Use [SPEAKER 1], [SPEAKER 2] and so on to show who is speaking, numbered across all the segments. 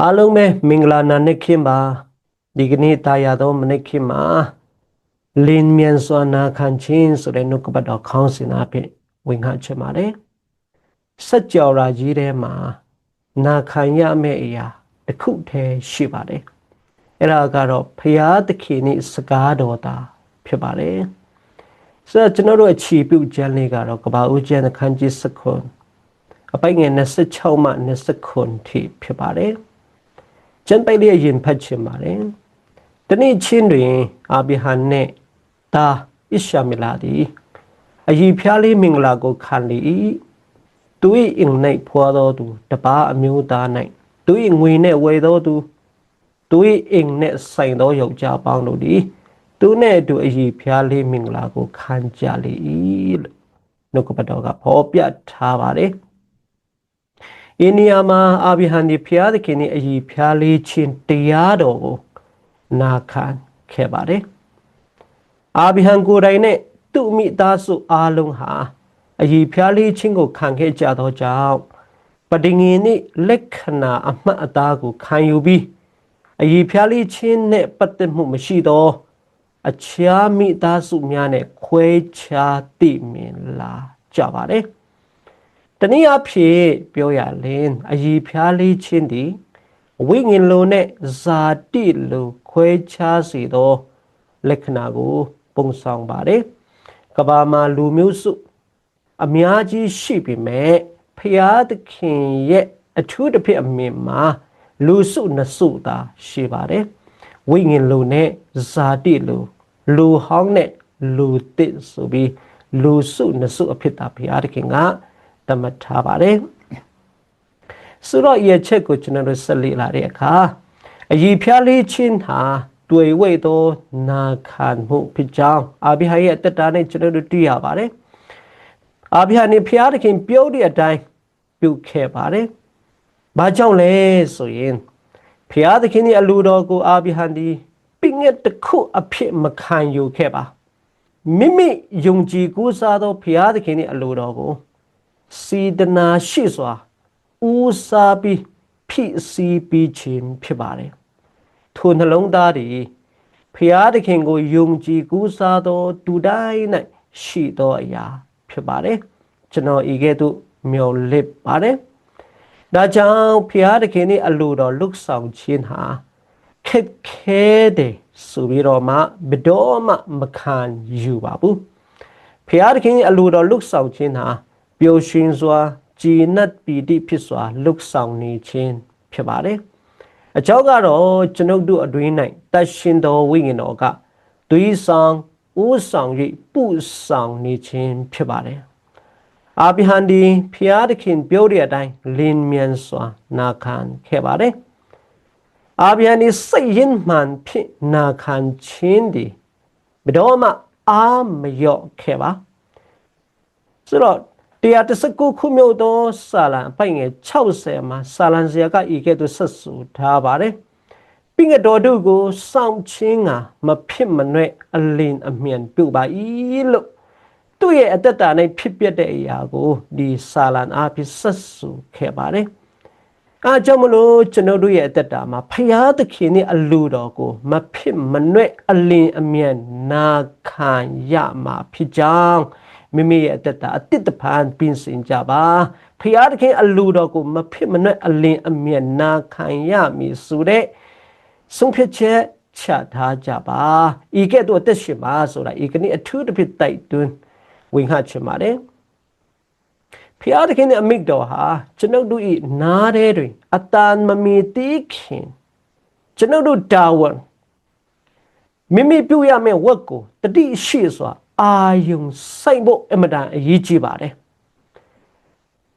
[SPEAKER 1] အားလုံးပဲမင်္ဂလာနာနှစ်ခင်းပါဒီကနေ့တာယာသောမနေ့ခင်းမှာလင်းမြန်စွာနာခံခြင်းဆိုတဲ့နှုတ်ကပတ်တော်ခေါင်းစဉ်အဖြစ်ဝင်ခချင်ပါတယ်စัจ java ရာကြီးထဲမှာနာခံရမယ့်အရာတစ်ခုတည်းရှိပါတယ်အဲ့ဒါကတော့ဖရာသခင်၏စကားတော်သာဖြစ်ပါတယ်ဆိုတော့ကျွန်တော်တို့အချီပြုကျမ်းလေးကတော့ကဘာဦးကျမ်းအခန်းကြီး7ခွန်အပိုင်ငယ်26မှ29ခွန်ထိဖြစ်ပါတယ် ကျမ်းပိုက်လေးအရင်ဖတ်ချင်ပါတယ်။တနေ့ချင်းတွင် အာဗြဟံနှင့်တာဣရှမလာသည်အယီဖျားလေးမင်္ဂလာကိုခံလေ၏။သူ၏အင်၌ဖွာသောသူတပါအမျိုးသား၌သူ၏ငွေနှင့်ဝယ်သောသူသူ၏အင်နှင့်ဆိုင်သောယောက်ျားပေါင်းတို့သည်သူနှင့်အတူအယီဖျားလေးမင်္ဂလာကိုခံကြလေ၏လို့နှုတ်ကပတ်တော်ကဖော်ပြထားပါတယ်။။ ဤနေရာမှာအာဗြဟံဒီဖျားသခင်၏အည်ဖျားလေးခြင်းတရားတော်ကိုနာခံခဲ့ပါတယ်။အာဗြဟံကိုယ်တိုင်နဲ့သူ့မိသားစုအားလုံးဟာအည်ဖျားလေးခြင်းကိုခံခဲ့ကြသောကြောင့်ပဋိငင်နှင့်လက္ခဏာအမှတ်အသားကိုခံယူပြီးအည်ဖျားလေးခြင်းနဲ့ပတ်သက်မှုမရှိသောအခြားမိသားစုများနဲ့ခွဲခြားသိမြင်လာကြပါတယ်။ တနည်းအားဖြင့်ပြောရရင် အည်ဖျားလေးချင်းသည်ဝိညာဉ်လိုနဲ့ဇာတိလိုခွဲခြားစေသော လက္ခဏာကို ပုံဆောင်ပါတယ်ကဘာမှာလူမျိုးစု အများကြီးရှိပေမဲ့ဖျားသခင်ရဲ့အထူးတစ်ဖြစ်အမြင်မှာလူစုနှစ်စုသာရှိပါတယ်ဝိညာဉ်လိုနဲ့ဇာတိလိုလူဟောင်းနဲ့လူတစ်ဆိုပြီးလူစုနှစ်စုအဖြစ်သာဘုရားသခင်ကသ တ်မှတ်ထားပါတယ်ဆိုတော့ရဲ့ချက်ကိုကျွန်တော်တို့ဆက်လေ့လာတဲ့အခါအည်ဖျားလေးချင်းဟာတွေ့ဝိတ်သောနာခံမှုဖြစ်ကြောင်းအာဘိဟရဲ့တက်တာနဲ့ကျွန်တော်တို့တွေ့ရပါတယ်အာဘိဟနေဖျားသခင်ပြောတဲ့အတိုင်းပြုခဲ့ပါတယ်ဘာကြောင့်လဲဆိုရင်ဖျားသခင်ရဲ့အလိုတော်ကိုအာဘိဟန်ဒီပြင်းတဲ့တစ်ခုအဖြစ်မခံယူခဲ့ပါမိမိယုံကြည်ကိုးစားသောဖျားသခင်ရဲ့အလိုတော်ကို စေတနာရှိစွာဦးစားပြီးဖြစ်စီပြီးခြင်းဖြစ်ပါတယ်ထိုနှလုံးသားတွေဖျားသခင်ကိုယုံကြည်ကူးစားသောသူတိုင်း၌ရှိသောအရာဖြစ်ပါတယ်ကျွန်တော်ဤကဲ့သို့မျှော်လင့်ပါတယ်ဒါကြောင့်ဖျားသခင်၏အလိုတော်လွတ်ဆောင်ခြင်းဟာခက်ခဲတယ်ဆိုပြီးတော့မှဘယ်တော့မှမခံယူပါဘူးဖျားသခင်၏အလိုတော်လွတ်ဆောင်ခြင်းဟာ ပျော်ရွှင်စွာကြည်နပ်ပီတိဖြစ်စွာလှုပ်ဆောင်နေခြင်းဖြစ်ပါတယ်။အကြောင်းကတော့ကျွန်ုပ်တို့အတွင်း၌တတ်ရှင်သောဝိညာဉ်တော်ကသွေးဆောင်ဥဆောင်၍ပူဆောင်နေခြင်းဖြစ်ပါတယ်။အာဗြဟံဒီဖျားသခင်ပြောတဲ့အတိုင်းလင်းမြန်စွာနာခံခဲ့ပါတယ်။အာဗြဟံဒီစိတ်ရင်းမှန်ဖြစ်နာခံခြင်းဒီဘယ်တော့မှအာမလျော့ခဲ့ပါ။ဆိုတော့ 119ခုမြောက်သောစာလံအပိုင်ငယ်60မှာစာလံစရာကဤကဲ့သို့ဆက်ဆိုထားပါတယ်။ပိငတော်တို့ကိုစောင့်ချင်းကမဖြစ်မနှဲ့အလင်းအမြန်ပြုပါ၏လို့သူ့ရဲ့အတ္တတာနဲ့ဖြစ်ပျက်တဲ့အရာကိုဒီစာလံအားဖြင့်ဆက်ဆိုခဲ့ပါတယ်။အားကြောင့်မလို့ကျွန်တော်တို့ရဲ့အတ္တတာမှာဖရာသခင်ရဲ့အလိုတော်ကိုမဖြစ်မနှဲ့အလင်းအမြန်နာခံရမှာဖြစ်ကြောင်း မိမိရဲ့အသက်တာအတိတ်တဖန်ပြင်ဆင်ကြပါဖရာသခင်အလိုတော်ကိုမဖြစ်မနှက်အလင်းအမြတ်နာခံရမည်ဆိုတဲ့ဆုံးဖြတ်ချက်ချထားကြပါဤကဲ့သို့အသက်ရှင်ပါဆိုတာဤကနေ့အထူးတစ်ဖြစ်တိုက်တွန်းဝင်ခချင်ပါတယ်ဖျားသခင်ရဲ့အမိတော်ဟာကျွန်ုပ်တို့ဤနားထဲတွင်အတန်မမီတိခင်ကျွန်ုပ်တို့တာဝန်မိမိပြုရမယ့်ဝတ်ကိုတတိရှိစွာ အာယုံစိုက်ဖို့အမတန်အရေးကြီးပါတယ်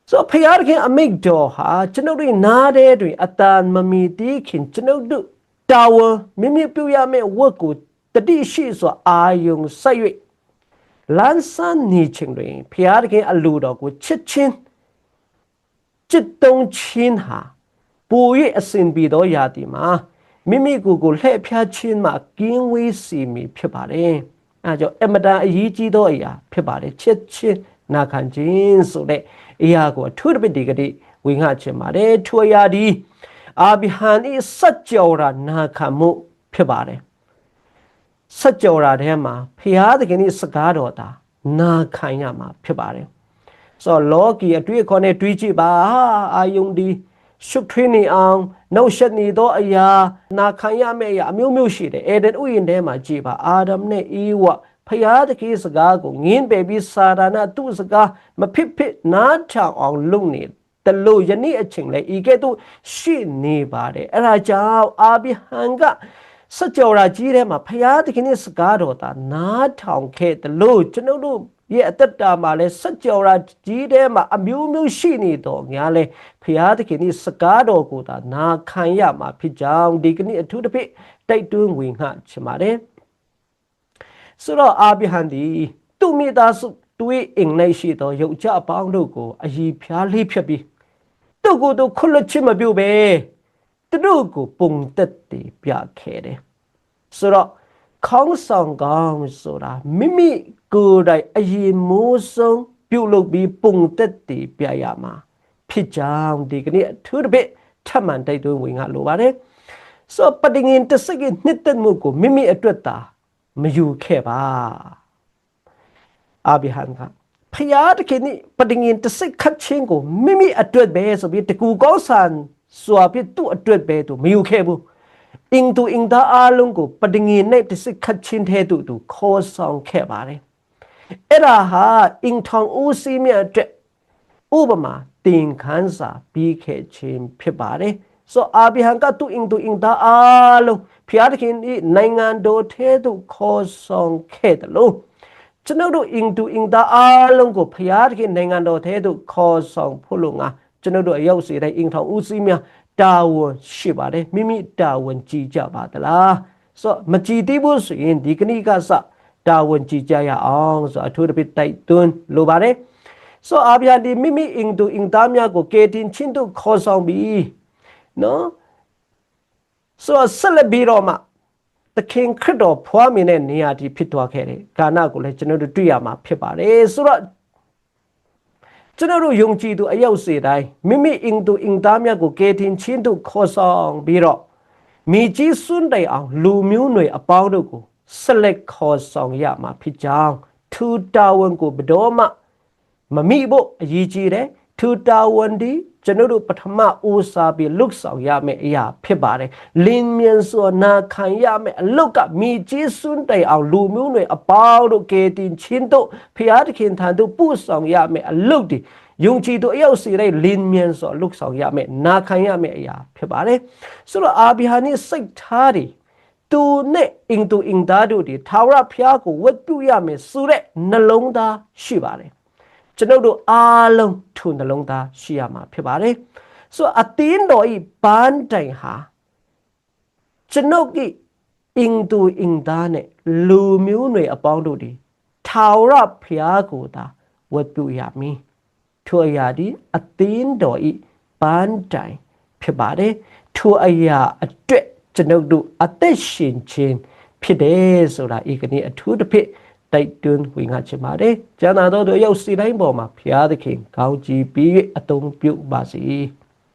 [SPEAKER 1] ဆိုဖယားခင်အမိတ်တော်ဟာကျွန်ုပ်တို့နားတဲ့တွင်အတန်မမီတီးခင်ကျွန်ုပ်တို့တာဝန်မိမိပြုရမယ့်ဝတ်ကိုတတိရှိစွာအာယုံစိုက်၍လန်းဆန်းနေခြင်းတွင်ဖယားခင်အလိုတော်ကိုချစ်ချင်းจิตတုံးချင်းဟာပို၍အစဉ်ပြေသောယာတိမှာမိမိကိုယ်ကိုလှည့်ဖျားခြင်းမှာကင်းဝေးစီမည်ဖြစ်ပါတယ်။ အဲကြောင့်အမတန်အရေးကြီးသောအရာဖြစ်ပါတယ်ချစ်ချင်းနာခံခြင်းဆိုတဲ့အရာကိုအထူးတစ်ပစ်ဒီကတိဝေငှချင်ပါတယ်ထိုအရာဒီအာဗြဟံဤစัจ java ရာနာခံမှုဖြစ်ပါတယ်စัจ java ရာထဲမှာဖျားသခင်ဤစကားတော်သာနာခံရမှာဖြစ်ပါတယ်ဆိုတော့လောကီအတွေ့အခေါ်နဲ့တွေးကြည့်ပါဟာအာယုန်ဒီ ရှုပ်ထွေးနေအောင်နှုတ်ဆက်နေသောအရာနာခံရမယ့်အရာအမျိုးမျိုးရှိတယ်အေဒန်ဥယျာဉ်ထဲမှာကြည့်ပါအာဒမ်နဲ့အေဝဖျားသခင်စကားကိုငင်းပယ်ပြီးစာရဏသူ့စကားမဖြစ်ဖြစ်နားထောင်အောင်လုပ်နေတလို့ယနေ့အချိန်လဲဤကဲ့သို့ရှိနေပါတယ်အဲ့ဒါကြောင့်အာဗြဟံကစကြဝဠာကြီးထဲမှာဖျားသခင်ရဲ့စကားတော်သာနားထောင်ခဲ့တလို့ကျွန်ုပ်တို့ ရဲ့အသက်တာမှာလဲစကြဝဠာကြီးထဲမှာအမျိုးမျိုးရှိနေတော့ငါလဲဖျားသခင်ရဲ့စကားတော်ကိုသာနာခံရမှာဖြစ်ကြောင်းဒီကနေ့အထူးသဖြင့်တိုက်တွန်းဝင်ငှချင်ပါတယ်ဆိုတော့အာဗြဟံဒီသူ့မိသားစုတွေးအင်လိုက်ရှိသောရုပ်ကြအပေါင်းတို့ကိုအည်ဖျားလေးဖြတ်ပြီးသူ့ကိုယ်သူခွလွတ်ချင်မပြုတ်ပဲသူတို့ကိုပုံသက်တည်ပြခဲ့တယ်ဆိုတော့ခေါင်းဆောင်ကောင်းဆိုတာမိမိ ကိုယ်တိုင်အရင်မိုးဆုံးပြုတ်လုပ်ပြီးပုံသက်တည်ပြရမှာဖြစ်ကြောင်းဒီကနေ့အထူးတစ်ဖြစ်ထပ်မံတိုက်တွန်းဝင်ငါလိုပါတယ်ဆိုပတငင်တစကနှစ်သက်မှုကိုမိမိအတွက်သာမယူခဲ့ပါအာဗြဟံကဖျားတခင်နိပတငင်တစိတ်ခတ်ချင်းကိုမိမိအတွက်ပဲဆိုပြီးတကူကောင်းဆန်စွာပြီးသူ့အတွက်ပဲသူမယူခဲ့ဘူးအင်းသူအင်းသားအလုံးကိုပတငင်နဲ့တစိတ်ခတ်ချင်းတဲ့သူသူခေါ်ဆောင်ခဲ့ပါတယ် အဲ့ဒါဟာအင်းထောင်ဦးစီးမြတ်အတွက်ဥပမာတင်ခန်းစာပြီးခဲ့ခြင်းဖြစ်ပါတယ်ဆိုအာဗြဟံကသူအင်းသူအင်းသားအလုံးဖျားတခင်ဒီနိုင်ငံတော်ထဲသို့ခေါ်ဆောင်ခဲ့တယ်လို့ကျွန်ုပ်တို့အင်တူအင်သားအားလုံးကိုဖျားတခင်နိုင်ငံတော်ထဲသို့ခေါ်ဆောင်ဖို့လို့ငါကျွန်ုပ်တို့အရောက်စေတဲ့အင်ထောင်ဦးစီးများတာဝန်ရှိပါတယ်မိမိတာဝန်ကြည်ကြပါသလားဆိုတော့မကြည်သေးဘူးဆိုရင်ဒီကနေ့ကစ တာဝန်ကြည်ကြရအောင်ဆိုအထူးသဖြင့်တိုက်တွန်းလိုပါတယ်ဆိုအာဗျာဒီမိမိအင်တူအင်သားများကိုကေတင်ချင်းတို့ခေါ်ဆောင်ပြီးနော်ဆိုဆက်လက်ပြီးတော့မှသခင်ခရစ်တော်ဖွားမြင်တဲ့နေရာဒီဖြစ်သွားခဲ့တယ်။ကာဏကိုလည်းကျွန်တော်တို့တွေ့ရမှာဖြစ်ပါတယ်။ဆိုတော့ကျွန်တော်တို့ယုံကြည်သူအယောက်စေတိုင်းမိမိအင်သူအင်သားမြတ်ကိုကယ်တင်ခြင်းတို့ခေါ်ဆောင်ပြီးတော့မိကြီးစွန်းတိုင်အောင်လူမျိုးနွယ်အပေါင်းတို့ကို ဆက်လက်ခေါ်ဆောင်ရမှာဖြစ်ကြောင်းထူတာဝန်ကိုဘတော်မှမမိဖို့အရေးကြီးတယ်ထူတာဝန်ဒီကျွန်တော်တို့ပထမဦးစားပြီးလုတ်ဆောင်ရမယ့်အရာဖြစ်ပါတယ်လင်းမြန်စွာနာခံရမယ့်အလုတ်ကမိကြီးစွန်းတိုင်အောင်လူမျိုးတွေအပေါင်းတို့ကေတင်ချင်းတို့ဖျားသခင်ထံသို့ပို့ဆောင်ရမယ့်အလုတ်ဒီယုံကြည်သူအယောက်စီတိုင်းလင်းမြန်စွာလုတ်ဆောင်ရမယ့်နာခံရမယ့်အရာဖြစ်ပါတယ်ဆိုတော့အာဗြဟံရဲ့စိတ်ထားတွေ သူနဲ့အင်သူအင်သားတို့ဒီထာဝရဘုရားကိုဝတ်ပြုရမယ်ဆိုတဲ့နှလုံးသားရှိပါတယ်ကျွန်ုပ်တို့အားလုံးထုံနှလုံးသားရှိရမှာဖြစ်ပါတယ်ဆိုအတင်းတော်ဤပန်းတိုင်ဟာကျွန်ုပ်ကအင်သူအင်သားနဲ့လူမျိုးတွေအပေါင်းတို့ဒီထာဝရဘုရားကိုသာဝတ်ပြုရမည်ထိုအရာဒီအတင်းတော်ဤပန်းတိုင်ဖြစ်ပါတယ်ထိုအရာအတွက် ကျွန်ုပ်တို့အသက်ရှင်ခြင်းဖြစ်တယ်ဆိုတာဤကနေ့အထူးတစ်ဖြစ်တိုက်တွန်းဝင်ငါချင်ပါတယ်။ကျမ်းသာတော်တို့ရောက်စီတိုင်းပေါ်မှာဖျားသခင်ကောင်းကြီးပြီးအသုံးပြုပါစေ။